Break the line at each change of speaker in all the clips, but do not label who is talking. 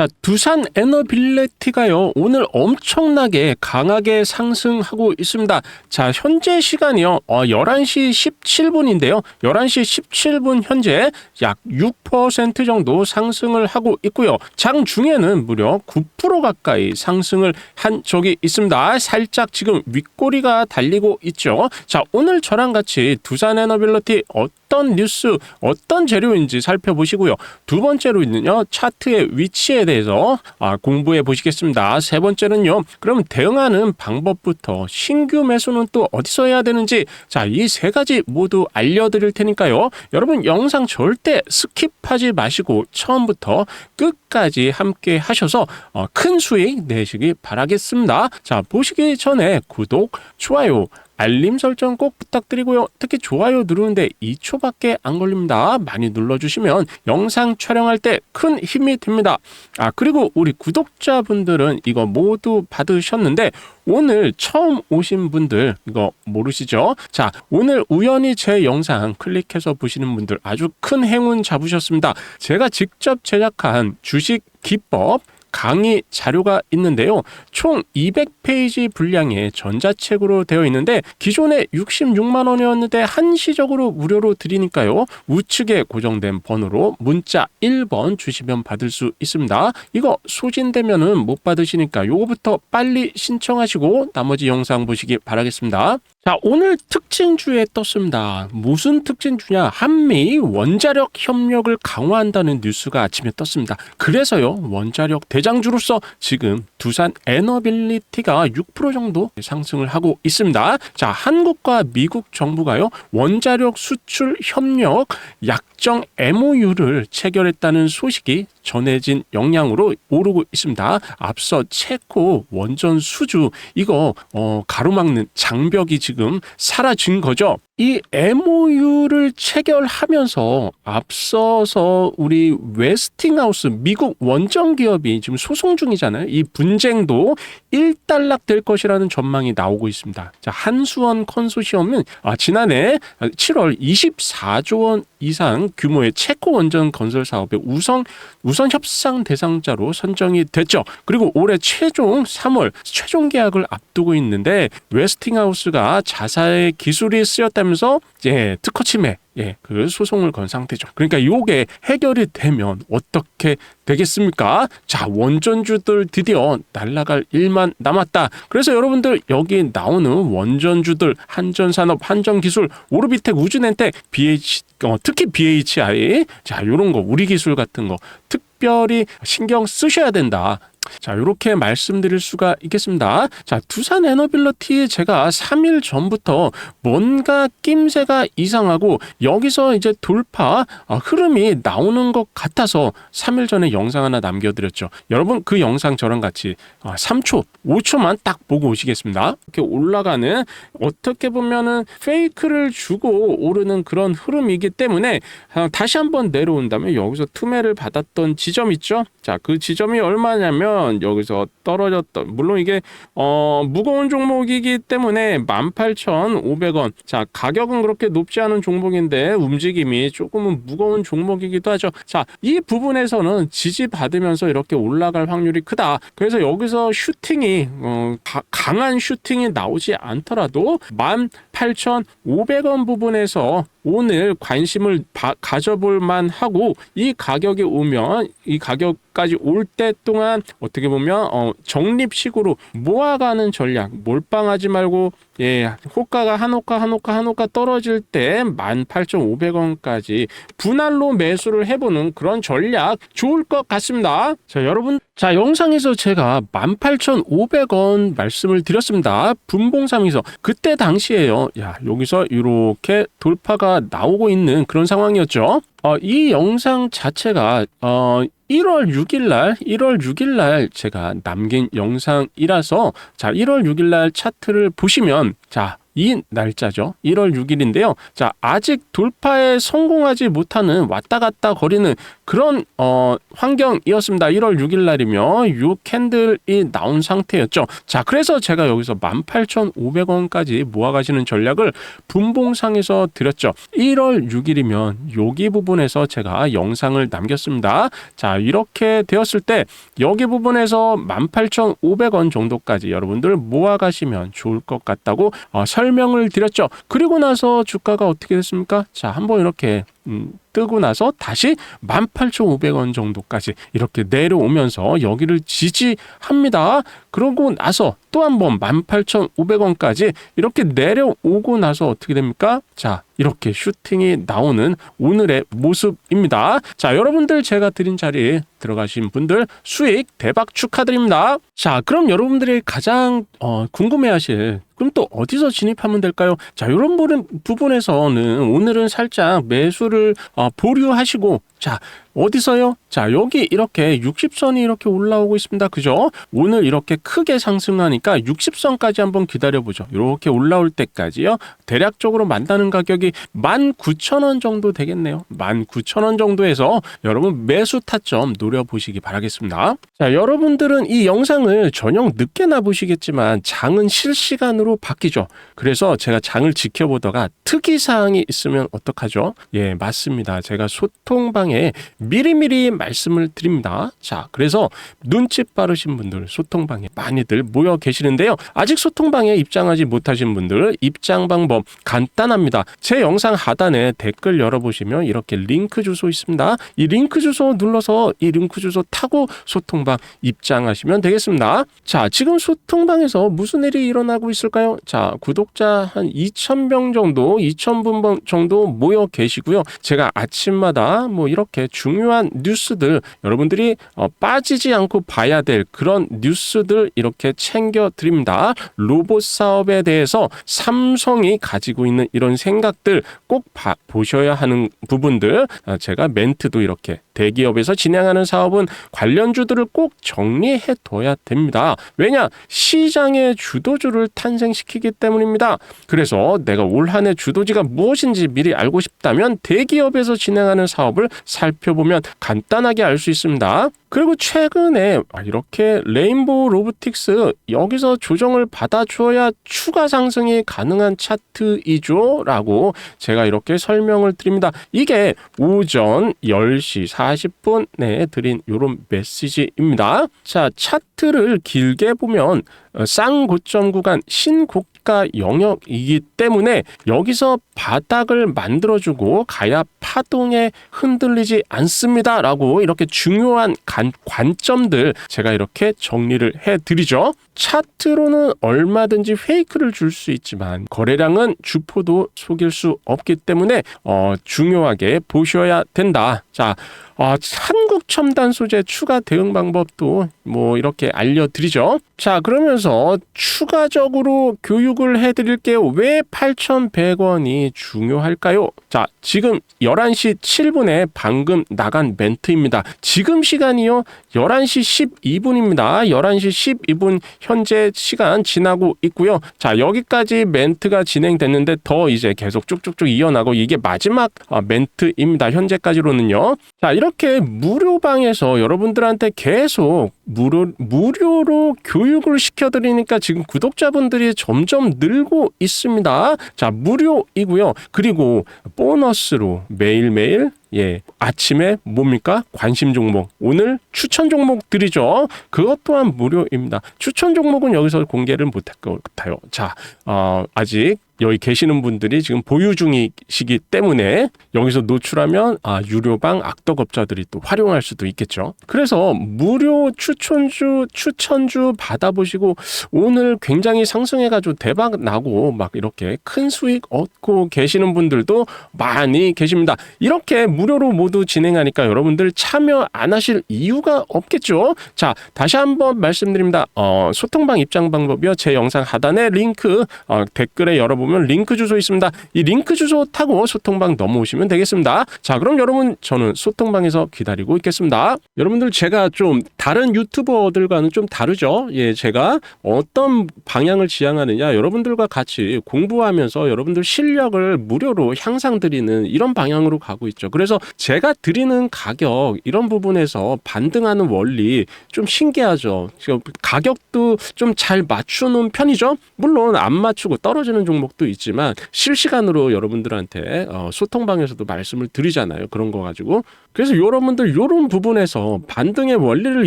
자, 두산 에너빌리티가요, 오늘 엄청나게 강하게 상승하고 있습니다. 자, 현재 시간이요, 어, 11시 17분인데요. 11시 17분 현재 약 6% 정도 상승을 하고 있고요. 장 중에는 무려 9% 가까이 상승을 한 적이 있습니다. 살짝 지금 윗꼬리가 달리고 있죠. 자, 오늘 저랑 같이 두산 에너빌리티 어떤 뉴스, 어떤 재료인지 살펴보시고요. 두 번째로는요, 차트의 위치에 대해서 아, 공부해 보시겠습니다. 세 번째는요, 그럼 대응하는 방법부터 신규 매수는 또 어디서 해야 되는지, 자, 이 세 가지 모두 알려드릴 테니까요. 여러분, 영상 절대 스킵하지 마시고 처음부터 끝까지 함께 하셔서 어, 큰 수익 내시기 바라겠습니다. 자, 보시기 전에 구독, 좋아요, 알림 설정 꼭 부탁드리고요. 특히 좋아요 누르는데 2초밖에 안 걸립니다. 많이 눌러주시면 영상 촬영할 때 큰 힘이 됩니다. 아, 그리고 우리 구독자분들은 이거 모두 받으셨는데 오늘 처음 오신 분들 이거 모르시죠? 자, 오늘 우연히 제 영상 클릭해서 보시는 분들 아주 큰 행운 잡으셨습니다. 제가 직접 제작한 주식 기법 강의 자료가 있는데요. 총 200페이지 분량의 전자책으로 되어 있는데 기존에 66만 원이었는데 한시적으로 무료로 드리니까요. 우측에 고정된 번호로 문자 1번 주시면 받을 수 있습니다. 이거 소진되면은 못 받으시니까 요거부터 빨리 신청하시고 나머지 영상 보시기 바라겠습니다. 자, 오늘 특징주에 떴습니다. 무슨 특징주냐? 한미 원자력 협력을 강화한다는 뉴스가 아침에 떴습니다. 그래서요, 원자력 대장주로서 지금 두산 에너빌리티가 6% 정도 상승을 하고 있습니다. 자, 한국과 미국 정부가요, 원자력 수출 협력 약정 MOU를 체결했다는 소식이 전해진 영향으로 오르고 있습니다. 앞서 체코 원전 수주 이거 어, 가로막는 장벽이 지금 사라진 거죠. 이 MOU를 체결하면서 앞서서 우리 웨스팅하우스 미국 원전 기업이 지금 소송 중이잖아요. 이 분쟁도 일단락 될 것이라는 전망이 나오고 있습니다. 자, 한수원 컨소시엄은 아, 지난해 7월 24조 원 이상 규모의 체코 원전 건설 사업의 우선 우선 협상 대상자로 선정이 됐죠. 그리고 올해 최종 3월 최종 계약을 앞두고 있는데 웨스팅하우스가 자사의 기술이 쓰였다면 서 이제 특허 침해 예, 그 소송을 건 상태죠. 그러니까 요게 해결이 되면 어떻게 되겠습니까? 자, 원전주들 드디어 날아갈 일만 남았다. 그래서 여러분들 여기 나오는 원전주들 한전산업, 한전기술, 오르비텍, 우주넨텍, BH 어, 특히 BHI 자, 요런 거 우리 기술 같은 거 특별히 신경 쓰셔야 된다. 자, 이렇게 말씀드릴 수가 있겠습니다. 자, 두산 에너빌러티 제가 3일 전부터 뭔가 낌새가 이상하고 여기서 이제 돌파 아, 흐름이 나오는 것 같아서 3일 전에 영상 하나 남겨드렸죠. 여러분 그 영상 저랑 같이 아, 3초, 5초만 딱 보고 오시겠습니다. 이렇게 올라가는 어떻게 보면은 페이크를 주고 오르는 그런 흐름이기 때문에 아, 다시 한번 내려온다면 여기서 투매를 받았던 지점 있죠. 자, 그 지점이 얼마냐면 여기서 떨어졌던 물론 이게 어 무거운 종목이기 때문에 18,500원. 자, 가격은 그렇게 높지 않은 종목인데 움직임이 조금은 무거운 종목이기도 하죠. 자, 이 부분에서는 지지 받으면서 이렇게 올라갈 확률이 크다. 그래서 여기서 슈팅이 어, 가, 강한 슈팅이 나오지 않더라도 18,500원 부분에서 오늘 관심을 바, 가져볼 만하고 이 가격이 오면 이 가격까지 올 때 동안 어떻게 보면 어, 적립식으로 모아가는 전략 몰빵하지 말고 예 호가가 한 호가 한 호가 한 호가 떨어질 때 18,500원까지 분할로 매수를 해보는 그런 전략 좋을 것 같습니다. 자 여러분 자 영상에서 제가 18,500원 말씀을 드렸습니다. 분봉상에서 그때 당시에요. 야 여기서 이렇게 돌파가 나오고 있는 그런 상황이었죠. 어, 이 영상 자체가 어, 1월 6일 날 1월 6일 날 제가 남긴 영상이라서 자 1월 6일 날 차트를 보시면 자 이 날짜죠. 1월 6일인데요. 자, 아직 돌파에 성공하지 못하는 왔다 갔다 거리는 그런 어, 환경이었습니다. 1월 6일 날이며 요 캔들이 나온 상태였죠. 자, 그래서 제가 여기서 18,500원까지 모아가시는 전략을 분봉상에서 드렸죠. 1월 6일이면 여기 부분에서 제가 영상을 남겼습니다. 자, 이렇게 되었을 때 여기 부분에서 18,500원 정도까지 여러분들 모아가시면 좋을 것 같다고 어, 설 명을 드렸죠. 그리고 나서 주가가 어떻게 됐습니까? 자, 한번 이렇게 음, 뜨고 나서 다시 18,500원 정도까지 이렇게 내려오면서 여기를 지지합니다. 그러고 나서 또 한번 18,500원까지 이렇게 내려오고 나서 어떻게 됩니까? 자, 이렇게 슈팅이 나오는 오늘의 모습입니다. 자, 여러분들 제가 드린 자리에 들어가신 분들 수익 대박 축하드립니다. 자, 그럼 여러분들이 가장 어, 궁금해하실 그럼 또 어디서 진입하면 될까요? 자, 이런 부분, 부분에서는 오늘은 살짝 매수를 어, 보류하시고 자, 어디서요? 자, 여기 이렇게 60선이 이렇게 올라오고 있습니다. 그죠? 오늘 이렇게 크게 상승하니까 60선까지 한번 기다려보죠. 이렇게 올라올 때까지요. 대략적으로 만나는 가격이 19,000원 정도 되겠네요. 19,000원 정도에서 여러분 매수 타점 노려보시기 바라겠습니다. 자, 여러분들은 이 영상을 저녁 늦게나 보시겠지만 장은 실시간으로 바뀌죠. 그래서 제가 장을 지켜보다가 특이사항이 있으면 어떡하죠? 예, 맞습니다. 제가 소통방 에 미리미리 말씀을 드립니다. 자, 그래서 눈치 빠르신 분들 소통방에 많이들 모여 계시는데요. 아직 소통방에 입장하지 못하신 분들 입장 방법 간단합니다. 제 영상 하단에 댓글 열어보시면 이렇게 링크 주소 있습니다. 이 링크 주소 눌러서 이 링크 주소 타고 소통방 입장하시면 되겠습니다. 자, 지금 소통방에서 무슨 일이 일어나고 있을까요? 자, 구독자 한 2,000명 정도, 2,000분 정도 모여 계시고요. 제가 아침마다 뭐 이렇게 중요한 뉴스들 여러분들이 어, 빠지지 않고 봐야 될 그런 뉴스들 이렇게 챙겨 드립니다. 로봇 사업에 대해서 삼성이 가지고 있는 이런 생각들 꼭 봐, 보셔야 하는 부분들 아, 제가 멘트도 이렇게 대기업에서 진행하는 사업은 관련주들을 꼭 정리해 둬야 됩니다. 왜냐? 시장의 주도주를 탄생시키기 때문입니다. 그래서 내가 올 한 해 주도지가 무엇인지 미리 알고 싶다면 대기업에서 진행하는 사업을 살펴보면 간단하게 알 수 있습니다. 그리고 최근에 아, 이렇게 레인보우 로보틱스 여기서 조정을 받아줘야 추가 상승이 가능한 차트이죠 라고 제가 이렇게 설명을 드립니다. 이게 오전 10시 40분에 드린 이런 메시지입니다. 자 차트를 길게 보면 어, 쌍고점 구간 신 고가 영역이기 때문에 여기서 바닥을 만들어주고 가야 파동에 흔들리지 않습니다 라고 이렇게 중요한 관, 관점들 제가 이렇게 정리를 해드리죠. 차트로는 얼마든지 페이크를 줄 수 있지만 거래량은 주포도 속일 수 없기 때문에 어, 중요하게 보셔야 된다. 자, 어, 한국 첨단 소재 추가 대응 방법도 뭐 이렇게 알려드리죠. 자, 그러면서 추가적으로 교육을 해드릴게요. 왜 8,100원이 중요할까요? 자, 지금 11시 7분에 방금 나간 멘트입니다. 지금 시간이요. 11시 12분입니다. 11시 12분 현재 시간 지나고 있고요. 자, 여기까지 멘트가 진행됐는데 더 이제 계속 쭉쭉쭉 이어나고 이게 마지막 아, 멘트입니다. 현재까지로는요. 자, 이 렇게 무료방에서 여러분들한테 계속 무료, 무료로 교육을 시켜드리니까 지금 구독자분들이 점점 늘고 있습니다. 자, 무료이고요. 그리고 보너스로 매일매일 예, 아침에 뭡니까? 관심 종목. 오늘 추천 종목 드리죠. 그것 또한 무료입니다. 추천 종목은 여기서 공개를 못할 것 같아요. 자, 어, 아직 여기 계시는 분들이 지금 보유 중이시기 때문에 여기서 노출하면 아, 유료방 악덕업자들이 또 활용할 수도 있겠죠. 그래서 무료 추천주, 추천주 받아보시고 오늘 굉장히 상승해가지고 대박 나고 막 이렇게 큰 수익 얻고 계시는 분들도 많이 계십니다. 이렇게 무료로 모두 진행하니까 여러분들 참여 안 하실 이유가 없겠죠. 자, 다시 한번 말씀드립니다. 어, 소통방 입장 방법이요. 제 영상 하단에 링크 어, 댓글에 여러분 보면 링크 주소 있습니다. 이 링크 주소 타고 소통방 넘어오시면 되겠습니다. 자, 그럼 여러분 저는 소통방에서 기다리고 있겠습니다. 여러분들 제가 좀 다른 유튜버들과는 좀 다르죠. 예, 제가 어떤 방향을 지향하느냐 여러분들과 같이 공부하면서 여러분들 실력을 무료로 향상드리는 이런 방향으로 가고 있죠. 그래서 제가 드리는 가격 이런 부분에서 반등하는 원리 좀 신기하죠. 지금 가격도 좀 잘 맞추는 편이죠. 물론 안 맞추고 떨어지는 종목도 있지만 실시간으로 여러분들한테 어, 소통방에서도 말씀을 드리잖아요. 그런 거 가지고 그래서 여러분들 이런 부분에서 반등의 원리를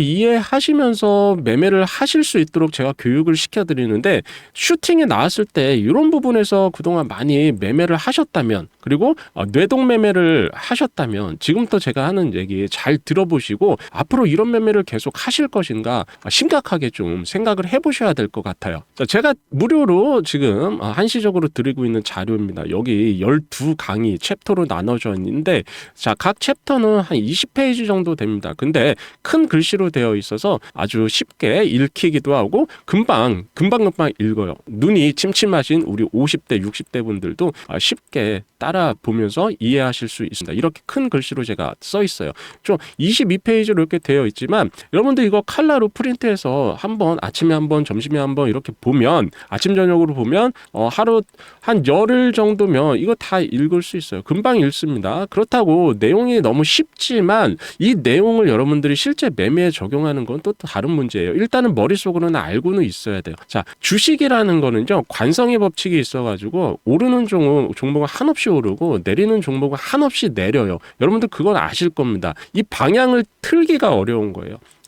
이해하시면서 매매를 하실 수 있도록 제가 교육을 시켜드리는데 슈팅이 나왔을 때 이런 부분에서 그동안 많이 매매를 하셨다면 그리고 어, 뇌동 매매를 하셨다면 지금부터 제가 하는 얘기 잘 들어보시고 앞으로 이런 매매를 계속 하실 것인가 아, 심각하게 좀 생각을 해보셔야 될 것 같아요. 자, 제가 무료로 지금 아, 한시적으로 드리고 있는 자료입니다. 여기 12강의 챕터로 나눠져 있는데 자, 각 챕터는 한 20페이지 정도 됩니다. 근데 큰 글씨로 되어 있어서 아주 쉽게 읽히기도 하고 금방 금방 금방 읽어요. 눈이 침침하신 우리 50대, 60대 분들도 아, 쉽게 따라 보면서 이해하실 수 있습니다. 이렇게 큰 글씨로 제가 써 있어요. 좀 22페이지로 이렇게 되어 있지만 여러분들 이거 칼라로 프린트해서 한번 아침에 한번 점심에 한번 이렇게 보면 아침 저녁으로 보면 어, 하루 한 열흘 정도면 이거 다 읽을 수 있어요. 금방 읽습니다. 그렇다고 내용이 너무 쉽지만 이 내용을 여러분들이 실제 매매에 적용하는 건 또 다른 문제예요. 일단은 머릿속으로는 알고는 있어야 돼요. 자, 주식이라는 거는요. 관성의 법칙이 있어 가지고 오르는 종목 종목은 한없이 오르고 내리는 종목은 한없이 내려요. 여러분들 그건 아실 겁니다. 이 방향을 틀기가 어려운 거예요.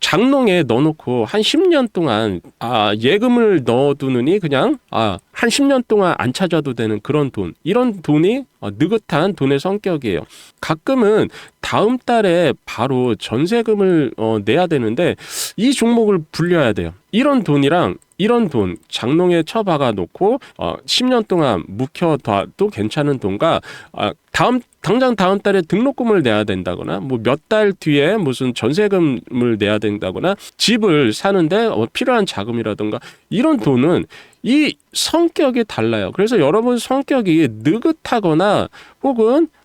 장롱에 넣어놓고 한 10년 동안 아, 예금을 넣어두느니 그냥 아, 한 10년 동안 안 찾아도 되는 그런 돈 이런 돈이 어, 느긋한 돈의 성격이에요. 가끔은 다음 달에 바로 전세금을 어, 내야 되는데 이 종목을 불려야 돼요. 이런 돈이랑 이런 돈 장롱에 쳐박아 놓고 어, 10년 동안 묵혀둬도 괜찮은 돈과 아, 다음 당장 다음 달에 등록금을 내야 된다거나 뭐 몇 달 뒤에 무슨 전세금을 내야 된다거나 집을 사는데 어, 필요한 자금이라든가 이런 돈은 이 성격이 달라요. 그래서 여러분 성격이 느긋하거나 혹은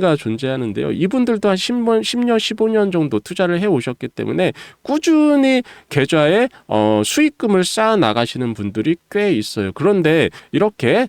가 존재하는데요. 이분들도 한 10년, 10년, 15년 정도 투자를 해 오셨기 때문에 꾸준히 계좌에 어, 수익금을 쌓아 나가시는 분들이 꽤 있어요. 그런데 이렇게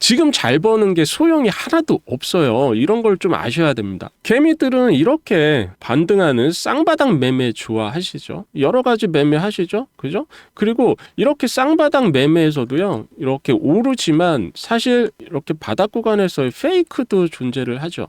지금 잘 버는 게 소용이 하나도 없어요. 이런 걸 좀 아셔야 됩니다. 개미들은 이렇게 반등하는 쌍바닥 매매 좋아하시죠. 여러 가지 매매 하시죠. 그죠? 그리고 이렇게 쌍바닥 매매에서도요. 이렇게 오르지만 사실 이렇게 바닥 구간에서의 페이크도 존재를 하죠.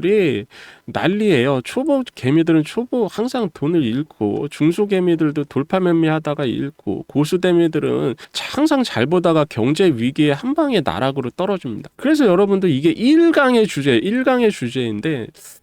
난리예요. 초보 개미들은 초보 항상 돈을 잃고 중소 개미들도 돌파 매매하다가 잃고 고수 개미들은 항상 잘 보다가 경제 위기에 한 방에 나락으로 떨어집니다. 그래서 여러분들 이게 1강의 주제, 1강의 주제인데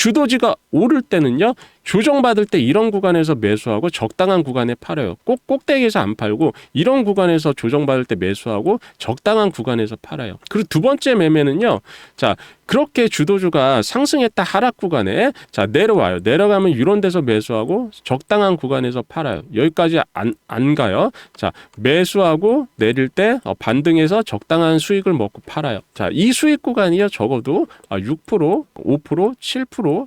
주도지가 오를 때는요. 조정받을 때 이런 구간에서 매수하고 적당한 구간에 팔아요. 꼭 꼭대기에서 안 팔고 이런 구간에서 조정받을 때 매수하고 적당한 구간에서 팔아요. 그리고 두 번째 매매는요. 자, 그렇게 주도주가 상승했다 하락 구간에 자, 내려와요. 내려가면 이런 데서 매수하고 적당한 구간에서 팔아요. 여기까지 안, 안 가요. 자, 매수하고 내릴 때 어, 반등해서 적당한 수익을 먹고 팔아요. 자, 이 수익 구간이요. 적어도 아, 6%, 5%, 7%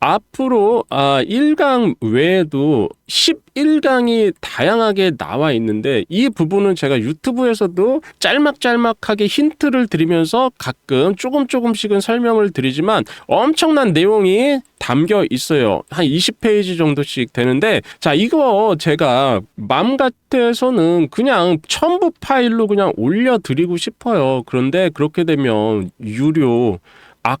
앞으로 아 1강 외에도 11강이 다양하게 나와 있는데 이 부분은 제가 유튜브에서도 짤막짤막하게 힌트를 드리면서 가끔 조금 조금씩은 설명을 드리지만 엄청난 내용이 담겨 있어요. 한 20페이지 정도씩 되는데 자 이거 제가 맘 같아서는 그냥 첨부 파일로 그냥 올려 드리고 싶어요. 그런데 그렇게 되면 유료 악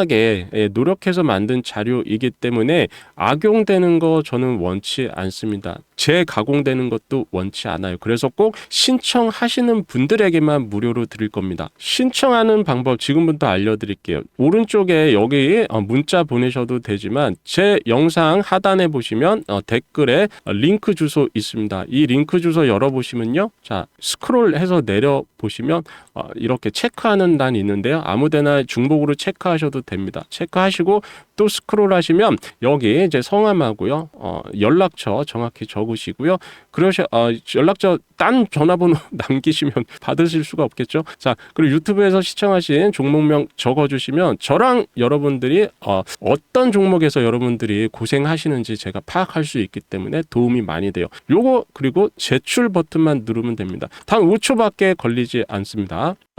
꼼꼼하게 예, 노력해서 만든 자료이기 때문에 악용되는 거 저는 원치 않습니다. 재가공되는 것도 원치 않아요. 그래서 꼭 신청하시는 분들에게만 무료로 드릴 겁니다. 신청하는 방법 지금부터 알려드릴게요. 오른쪽에 여기 어, 문자 보내셔도 되지만 제 영상 하단에 보시면 어, 댓글에 어, 링크 주소 있습니다. 이 링크 주소 열어보시면요. 자 스크롤해서 내려 보시면 어, 이렇게 체크하는 단이 있는데요. 아무데나 중복으로 체크하셔도 됩니다. 체크하시고 또 스크롤 하시면 여기 이제 성함하고요, 어, 연락처 정확히 적으시고요. 그러셔 어, 연락처 딴 전화번호 남기시면 받으실 수가 없겠죠. 자 그리고 유튜브에서 시청하신 종목명 적어 주시면 저랑 여러분들이 어, 어떤 종목에서 여러분들이 고생하시는지 제가 파악할 수 있기 때문에 도움이 많이 돼요. 요거 그리고 제출 버튼만 누르면 됩니다. 단 5초밖에 걸리지 않습니다.